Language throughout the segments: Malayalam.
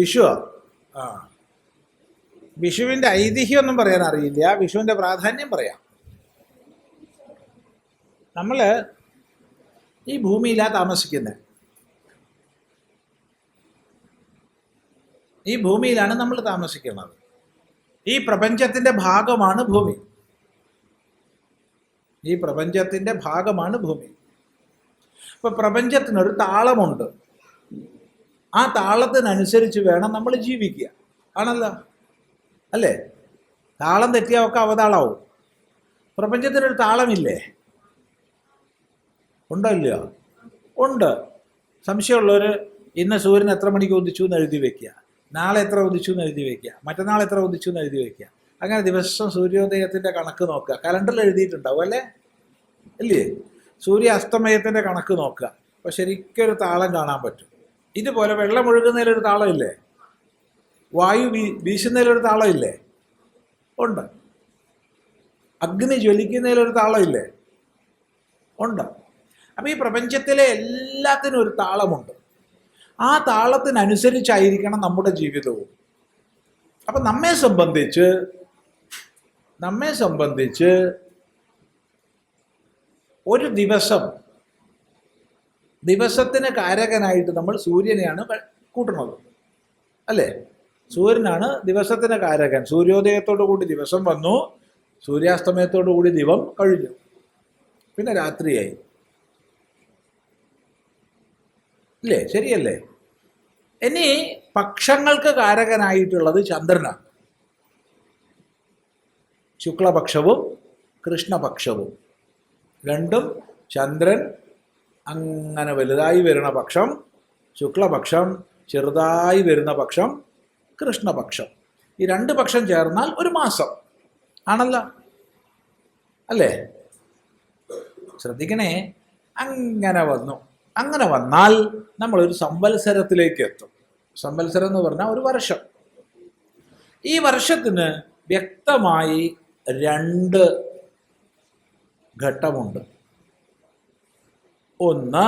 വിഷു ആ. വിഷുവിന്റെ ഐതിഹ്യമൊന്നും പറയാൻ അറിയില്ല. വിഷുവിന്റെ പ്രാധാന്യം പറയാം. നമ്മൾ ഈ ഭൂമിയിലാണ് താമസിക്കുന്നത് ഈ ഭൂമിയിലാണ് നമ്മൾ താമസിക്കുന്നത്. ഈ പ്രപഞ്ചത്തിന്റെ ഭാഗമാണ് ഭൂമി. ഈ പ്രപഞ്ചത്തിന്റെ ഭാഗമാണ് ഭൂമി. ഇപ്പൊ പ്രപഞ്ചത്തിനൊരു താളമുണ്ട്. ആ താളത്തിനനുസരിച്ച് വേണം നമ്മൾ ജീവിക്കുക. ആണല്ലോ? അല്ലേ? താളം തെറ്റിയാൽ ഒക്കെ അവതാളാവും. പ്രപഞ്ചത്തിനൊരു താളമില്ലേ? ഉണ്ടോ ഇല്ലയോ? ഉണ്ട്. സംശയമുള്ളവർ ഇന്ന് സൂര്യൻ എത്ര മണിക്ക് ഉദിച്ചു എന്ന് എഴുതി വെക്കുക. നാളെ എത്ര ഉദിച്ചു എന്ന് എഴുതി വെക്കുക. മറ്റന്നാൾ എത്ര ഉദിച്ചു എന്ന് എഴുതി വെക്കുക. അങ്ങനെ ദിവസം സൂര്യോദയത്തിന്റെ കണക്ക് നോക്കുക. കലണ്ടറിൽ എഴുതിയിട്ടുണ്ടാവും അല്ലേ? ഇല്ലേ? സൂര്യ അസ്തമയത്തിന്റെ കണക്ക് നോക്കുക. അപ്പോൾ ശരിക്കൊരു താളം കാണാൻ പറ്റും. ഇതുപോലെ വെള്ളം ഒഴുകുന്നതിലൊരു താളമില്ലേ? വായു വീ വീശുന്നതിലൊരു താളമില്ലേ? ഉണ്ട്. അഗ്നി ജ്വലിക്കുന്നതിലൊരു താളമില്ലേ? ഉണ്ട്. അപ്പോൾ ഈ പ്രപഞ്ചത്തിലെ എല്ലാത്തിനും ഒരു താളമുണ്ട്. ആ താളത്തിനനുസരിച്ചായിരിക്കണം നമ്മുടെ ജീവിതവും. അപ്പം നമ്മെ സംബന്ധിച്ച് നമ്മെ സംബന്ധിച്ച് ഒരു ദിവസം ദിവസത്തിന് കാരകനായിട്ട് നമ്മൾ സൂര്യനെയാണ് കൂട്ടണത് അല്ലേ? സൂര്യനാണ് ദിവസത്തിന് കാരകൻ. സൂര്യോദയത്തോടു കൂടി ദിവസം വന്നു. സൂര്യാസ്തമയത്തോടു കൂടി ദിവം കഴിഞ്ഞു. പിന്നെ രാത്രിയായി. അല്ലേ ശരിയല്ലേ? ഇനി പക്ഷങ്ങൾക്ക് കാരകനായിട്ടുള്ളത് ചന്ദ്രനാണ്. ശുക്ലപക്ഷവും കൃഷ്ണപക്ഷവും. രണ്ടും ചന്ദ്രൻ അങ്ങനെ വലുതായി വരുന്ന പക്ഷം ശുക്ലപക്ഷം ചെറുതായി വരുന്ന പക്ഷം കൃഷ്ണപക്ഷം. ഈ രണ്ട് പക്ഷം ചേർന്നാൽ ഒരു മാസം. ആണല്ലോ? അല്ലേ? ശ്രദ്ധിക്കണേ അങ്ങനെ വന്നു. അങ്ങനെ വന്നാൽ നമ്മളൊരു സംവത്സരത്തിലേക്ക് എത്തും. സംവത്സരം എന്ന് പറഞ്ഞാൽ ഒരു വർഷം. ഈ വർഷത്തിന് വ്യക്തമായി രണ്ട് ഘട്ടമുണ്ട്. ഒന്ന്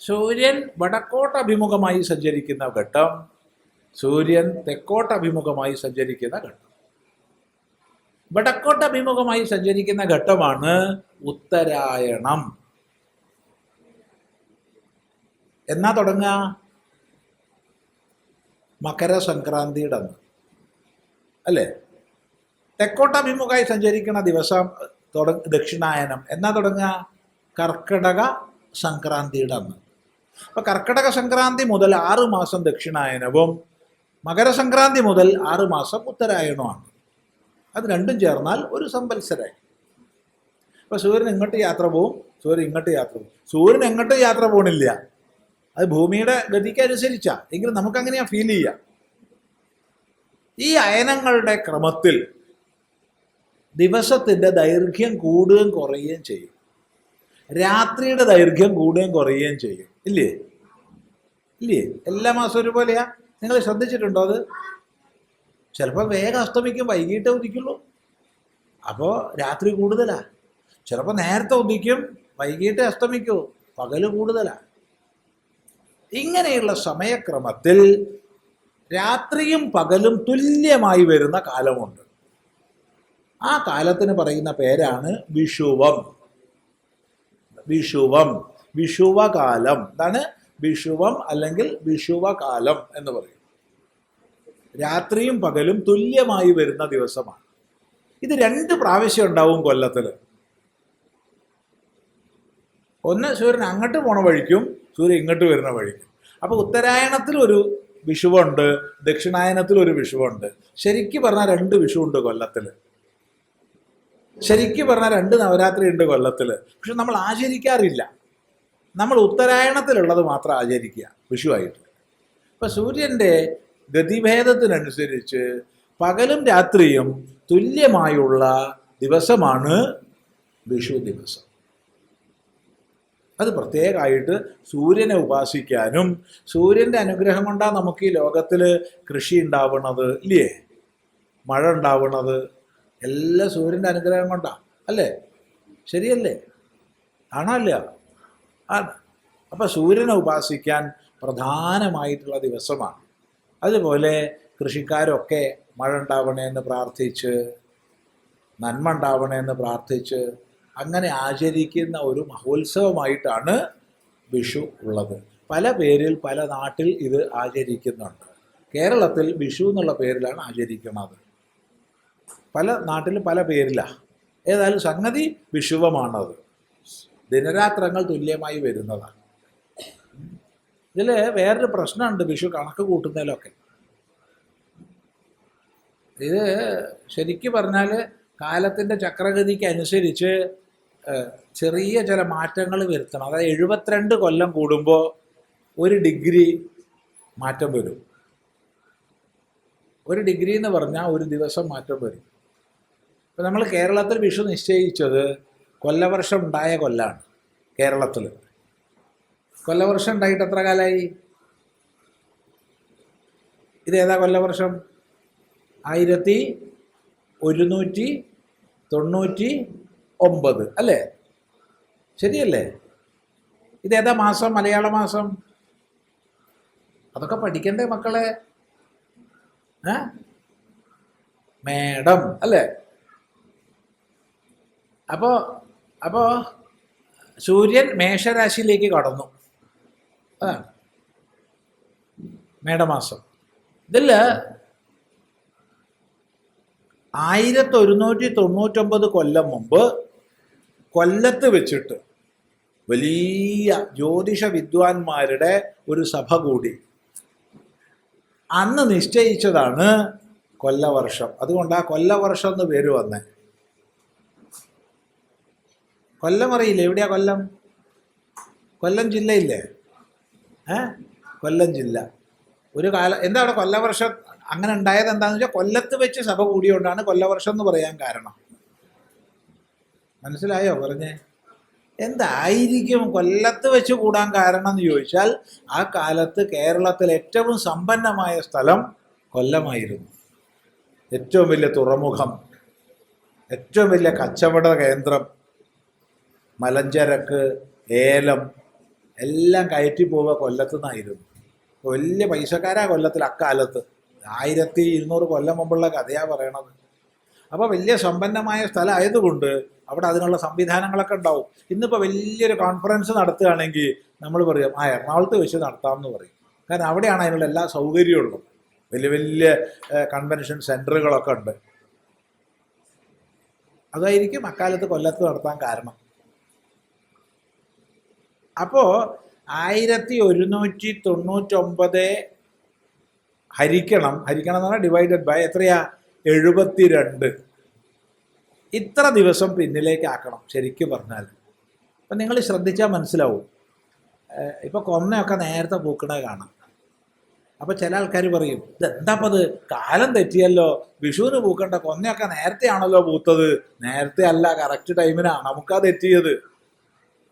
സൂര്യൻ വടക്കോട്ടഭിമുഖമായി സഞ്ചരിക്കുന്ന ഘട്ടം. സൂര്യൻ തെക്കോട്ടഭിമുഖമായി സഞ്ചരിക്കുന്ന ഘട്ടം. വടക്കോട്ടഭിമുഖമായി സഞ്ചരിക്കുന്ന ഘട്ടമാണ് ഉത്തരായണം. എന്നാ തുടങ്ങുക? മകരസംക്രാന്തിയുടെ അന്ന് അല്ലേ തെക്കോട്ടഭിമുഖമായി സഞ്ചരിക്കുന്ന ദിവസം തുട ദക്ഷിണായനം. എന്നാ തുടങ്ങുക? കർക്കിടക സംക്രാന്തിയുടെ അന്ന് അപ്പോൾ കർക്കിടക സംക്രാന്തി മുതൽ ആറ് മാസം ദക്ഷിണായനവും മകരസംക്രാന്തി മുതൽ ആറ് മാസം ഉത്തരായണമാണ് അത് രണ്ടും ചേർന്നാൽ ഒരു സംവത്സരായി. അപ്പോൾ സൂര്യൻ ഇങ്ങോട്ട് യാത്ര പോവും? സൂര്യൻ ഇങ്ങോട്ട് യാത്ര പോവും. സൂര്യൻ എങ്ങോട്ട് യാത്ര പോകണില്ല അത് ഭൂമിയുടെ ഗതിക്ക് അനുസരിച്ചാ എങ്കിലും നമുക്കങ്ങനെയാ ഫീൽ ചെയ്യാം. ഈ അയനങ്ങളുടെ ക്രമത്തിൽ ദിവസത്തിന്റെ ദൈർഘ്യം കൂടുകയും കുറയുകയും ചെയ്യും. രാത്രിയുടെ ദൈർഘ്യം കൂടുകയും കുറയുകയും ചെയ്യും. ഇല്ലേ? ഇല്ലേ? എല്ലാ മാസവും ഒരുപോലെയാ? നിങ്ങൾ ശ്രദ്ധിച്ചിട്ടുണ്ടോ അത്? ചിലപ്പോൾ വേഗം അസ്തമിക്കും വൈകിട്ടേ ഉദിക്കുള്ളൂ. അപ്പോൾ രാത്രി കൂടുതലാ. ചിലപ്പോൾ നേരത്തെ ഉദിക്കും വൈകിട്ടേ അസ്തമിക്കൂ. പകൽ കൂടുതലാ. ഇങ്ങനെയുള്ള സമയക്രമത്തിൽ രാത്രിയും പകലും തുല്യമായി വരുന്ന കാലമുണ്ട്. ആ കാലത്തിന് പറയുന്ന പേരാണ് വിഷുവം. വിഷുവം വിഷുവകാലം. എന്താണ് വിഷുവം അല്ലെങ്കിൽ വിഷുവകാലം എന്ന് പറയും. രാത്രിയും പകലും തുല്യമായി വരുന്ന ദിവസമാണ്. ഇത് രണ്ട് പ്രാവശ്യം ഉണ്ടാവും കൊല്ലത്തിൽ ഒന്ന് സൂര്യൻ അങ്ങോട്ട് പോണ വഴിക്കും സൂര്യൻ ഇങ്ങോട്ട് വരുന്ന വഴിക്കും. അപ്പോൾ ഉത്തരായണത്തിൽ ഒരു വിഷുവുണ്ട് ദക്ഷിണായനത്തിൽ ഒരു വിഷുവുണ്ട്. ശരിക്കും പറഞ്ഞാൽ രണ്ട് വിഷുവുണ്ട് കൊല്ലത്തിൽ ശരിക്കും പറഞ്ഞാൽ രണ്ട് നവരാത്രി ഉണ്ട് കൊല്ലത്തിൽ പക്ഷെ നമ്മൾ ആചരിക്കാറില്ല. നമ്മൾ ഉത്തരായണത്തിലുള്ളത് മാത്രം ആചരിക്കുക. വിഷുവായിട്ട്. ഇപ്പം സൂര്യന്റെ ഗതിഭേദത്തിനനുസരിച്ച് പകലും രാത്രിയും തുല്യമായുള്ള ദിവസമാണ് വിഷു ദിവസം. അത് പ്രത്യേകമായിട്ട് സൂര്യനെ ഉപാസിക്കാനും സൂര്യന്റെ അനുഗ്രഹം കൊണ്ടാണ് നമുക്ക് ഈ ലോകത്തിൽ കൃഷി ഉണ്ടാവുന്നത് ഇല്ലേ? മഴ ഉണ്ടാവുന്നത് എല്ലാം സൂര്യന്റെ അനുഗ്രഹം കൊണ്ടാണ് അല്ലേ? ശരിയല്ലേ? ആണോ അല്ല ആണ്. അപ്പം സൂര്യനെ ഉപാസിക്കാൻ പ്രധാനമായിട്ടുള്ള ദിവസമാണ്. അതുപോലെ കൃഷിക്കാരൊക്കെ മഴ ഉണ്ടാവണേന്ന് പ്രാർത്ഥിച്ച് നന്മ ഉണ്ടാവണേന്ന് പ്രാർത്ഥിച്ച് അങ്ങനെ ആചരിക്കുന്ന ഒരു മഹോത്സവമായിട്ടാണ് വിഷു ഉള്ളത്. പല പേരിൽ പല നാട്ടിൽ ഇത് ആചരിക്കുന്നുണ്ട്. കേരളത്തിൽ വിഷു എന്നുള്ള പേരിലാണ് ആചരിക്കുന്നത്. പല നാട്ടിലും പല പേരിലാണ് ഏതായാലും സംഗതി വിഷുവമാണത്. ദിനരാത്രങ്ങൾ തുല്യമായി വരുന്നതാണ് ഇതിൽ വേറൊരു പ്രശ്നമുണ്ട് വിഷു കണക്ക് കൂട്ടുന്നതിലൊക്കെ. ഇത് ശരിക്കും പറഞ്ഞാൽ കാലത്തിന്റെ ചക്രഗതിക്ക് അനുസരിച്ച് ചെറിയ ചില മാറ്റങ്ങൾ വരുത്തണം. അതായത് എഴുപത്തിരണ്ട് കൊല്ലം കൂടുമ്പോൾ ഒരു ഡിഗ്രി മാറ്റം വരും. ഒരു ഡിഗ്രി എന്ന് പറഞ്ഞാൽ ഒരു ദിവസം മാറ്റം വരും. ഇപ്പം നമ്മൾ കേരളത്തിൽ വിഷു നിശ്ചയിച്ചത് കൊല്ലവർഷം ഉണ്ടായ കൊല്ലാണ് കേരളത്തിൽ കൊല്ലവർഷം ഉണ്ടായിട്ട് എത്ര കാലമായി ഇതേതാ കൊല്ലവർഷം? ആയിരത്തി ഒരുന്നൂറ്റി തൊണ്ണൂറ്റി ഒമ്പത് അല്ലേ? ശരിയല്ലേ? ഇതേതാ മാസം? മലയാള മാസം? അതൊക്കെ പഠിക്കണ്ടേ മക്കളെ? മേഡം അല്ലേ? അപ്പോൾ അപ്പോൾ സൂര്യൻ മേഷരാശിയിലേക്ക് കടന്നു. അതാണ് മേടമാസം. ഇതിൽ ആയിരത്തി ഒരുന്നൂറ്റി തൊണ്ണൂറ്റൊമ്പത് കൊല്ലം മുമ്പ് കൊല്ലത്ത് വെച്ചിട്ട് വലിയ ജ്യോതിഷ വിദ്വാൻമാരുടെ ഒരു സഭ കൂടി. അന്ന് നിശ്ചയിച്ചതാണ് കൊല്ലവർഷം. അതുകൊണ്ട് ആ കൊല്ലവർഷം എന്ന് പേര് വന്നേ. കൊല്ലം അറിയില്ലേ? എവിടെയാ കൊല്ലം? കൊല്ലം ജില്ലയില്ലേ? ഏ? കൊല്ലം ജില്ല. ഒരു കാല എന്താ അവിടെ കൊല്ലവർഷം അങ്ങനെ ഉണ്ടായത് എന്താണെന്ന് വെച്ചാൽ കൊല്ലത്ത് വെച്ച് സഭ കൂടിയോണ്ടാണ് കൊല്ലവർഷം എന്ന് പറയാൻ കാരണം. മനസ്സിലായോ? പറഞ്ഞേ. എന്തായിരിക്കും കൊല്ലത്ത് വെച്ച് കൂടാൻ കാരണം എന്ന് ചോദിച്ചാൽ ആ കാലത്ത് കേരളത്തിൽ ഏറ്റവും സമ്പന്നമായ സ്ഥലം കൊല്ലമായിരുന്നു. ഏറ്റവും വലിയ തുറമുഖം. ഏറ്റവും വലിയ കച്ചവട കേന്ദ്രം. മലഞ്ചരക്ക് ഏലം എല്ലാം കയറ്റി പോവുക കൊല്ലത്തു നിന്നായിരുന്നു വലിയ പൈസക്കാരാ കൊല്ലത്തിൽ അക്കാലത്ത്. ആയിരത്തി ഇരുന്നൂറ് കൊല്ലം മുമ്പുള്ള കഥയാ പറയണത്. അപ്പോൾ വലിയ സമ്പന്നമായ സ്ഥലമായതുകൊണ്ട് അവിടെ അതിനുള്ള സംവിധാനങ്ങളൊക്കെ ഉണ്ടാവും. ഇന്നിപ്പോൾ വലിയൊരു കോൺഫറൻസ് നടത്തുകയാണെങ്കിൽ നമ്മൾ പറയും ആ എറണാകുളത്ത് വെച്ച് നടത്താമെന്ന് പറയും. കാരണം അവിടെയാണ് അതിനുള്ള എല്ലാ സൗകര്യമുള്ളത്. വലിയ വലിയ കൺവെൻഷൻ സെന്ററുകളൊക്കെ ഉണ്ട്. അതായിരിക്കും അക്കാലത്ത് കൊല്ലത്ത് നടത്താൻ കാരണം. അപ്പോൾ ആയിരത്തി ഒരുന്നൂറ്റി തൊണ്ണൂറ്റൊമ്പത് ഹരിക്കണം ഹരിക്കണം എന്ന് പറഞ്ഞാൽ ഡിവൈഡഡ് ബൈ എത്രയാ? എഴുപത്തിരണ്ട്. ഇത്ര ദിവസം പിന്നിലേക്ക് ആക്കണം ശരിക്കും പറഞ്ഞാൽ. അപ്പം നിങ്ങൾ ശ്രദ്ധിച്ചാൽ മനസ്സിലാവും. ഇപ്പോൾ കൊന്നയൊക്കെ നേരത്തെ പൂക്കണേ കാണാം. അപ്പോൾ ചില ആൾക്കാർ പറയും ഇതെന്താപ്പോ അത് കാലം തെറ്റിയല്ലോ. വിഷുവിന് പൂക്കണ്ട കൊന്നയൊക്കെ നേരത്തെയാണല്ലോ പൂത്തത്. നേരത്തെ അല്ല കറക്റ്റ് ടൈമിനാണ് നമുക്കാ തെറ്റിയത്.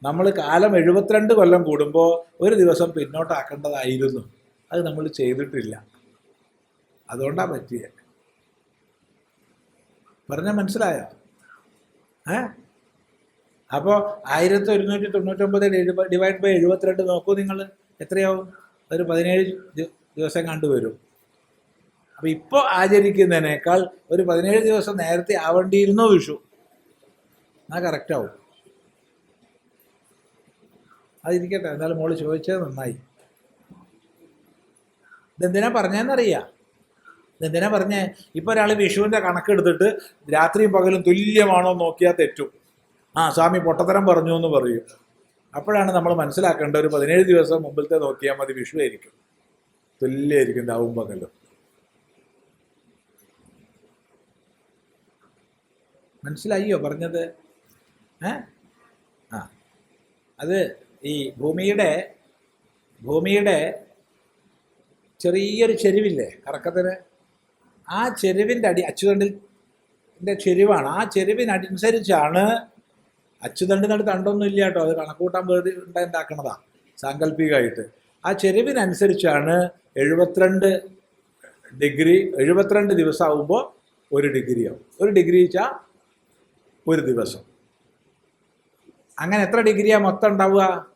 നമ്മൾ കാലം എഴുപത്തിരണ്ട് കൊല്ലം കൂടുമ്പോൾ ഒരു ദിവസം പിന്നോട്ടാക്കേണ്ടതായിരുന്നു. അത് നമ്മൾ ചെയ്തിട്ടില്ല. അതുകൊണ്ടാണ് പറ്റിയത് പറഞ്ഞാൽ മനസ്സിലായോ? ഏ? അപ്പോൾ ആയിരത്തി ഒരുന്നൂറ്റി തൊണ്ണൂറ്റൊമ്പത് ഡിവൈഡ് ബൈ എഴുപത്തിരണ്ട് നോക്കൂ നിങ്ങൾ എത്രയാവും? ഒരു പതിനേഴ് ദിവസം കണ്ടുവരും അപ്പോൾ ഇപ്പോൾ ആചരിക്കുന്നതിനേക്കാൾ ഒരു പതിനേഴ് ദിവസം നേരത്തെ ആവേണ്ടിയിരുന്നോ വിഷു? എന്നാൽ കറക്റ്റ് ആവും. അതിരിക്കട്ടെ എന്നാലും മോൾ ചോദിച്ചത് നന്നായി. ഇതെന്തിനാ പറഞ്ഞതെന്നറിയാം ഇതെന്തിനാ പറഞ്ഞേ? ഇപ്പോൾ ഒരാൾ വിഷുവിന്റെ കണക്കെടുത്തിട്ട് രാത്രിയും പകലും തുല്യമാണോ നോക്കിയാൽ തെറ്റും. ആ സ്വാമി പൊട്ടത്തരം പറഞ്ഞു എന്ന് പറയും. അപ്പോഴാണ് നമ്മൾ മനസ്സിലാക്കേണ്ട ഒരു പതിനേഴ് ദിവസം മുമ്പിലത്തെ നോക്കിയാൽ മതി വിഷു ആയിരിക്കും. തുല്യമായിരിക്കും രാവും പകലും. മനസ്സിലായിയോ പറഞ്ഞത്? ഏ? ആ. അത് ഈ ഭൂമിയുടെ ഭൂമിയുടെ ചെറിയൊരു ചെരുവില്ലേ കറക്കത്തിന്? ആ ചെരുവിന്റെ അടി അച്ചുതണ്ടിന്റെ ചെരുവാണ്. ആ ചെരുവിനനുസരിച്ചാണ് അച്ചുതണ്ടിനടുത്ത് തണ്ടൊന്നും ഇല്ല കേട്ടോ. അത് കണക്കൂട്ടാൻ വേണ്ടി ഉണ്ടാക്കണതാ സാങ്കല്പികമായിട്ട്. ആ ചെരുവിനനുസരിച്ചാണ് എഴുപത്തിരണ്ട് ഡിഗ്രി എഴുപത്തിരണ്ട് ദിവസം ആവുമ്പോൾ ഒരു ഡിഗ്രി ആവും. ഒരു ഡിഗ്രി വെച്ചാൽ ഒരു ദിവസം. അങ്ങനെ എത്ര ഡിഗ്രിയാണ് മൊത്തം ഉണ്ടാവുക?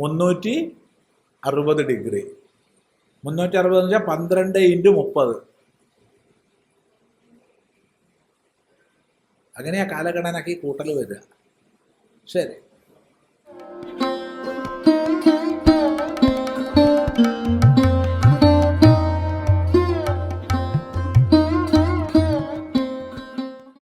മുന്നൂറ്റി അറുപത് ഡിഗ്രി. മുന്നൂറ്റി അറുപത് വെച്ചാൽ പന്ത്രണ്ട് ഇന്റു മുപ്പത്. അങ്ങനെയാ കാലഗണനക്ക് കൂട്ടൽ വരിക. ശരി.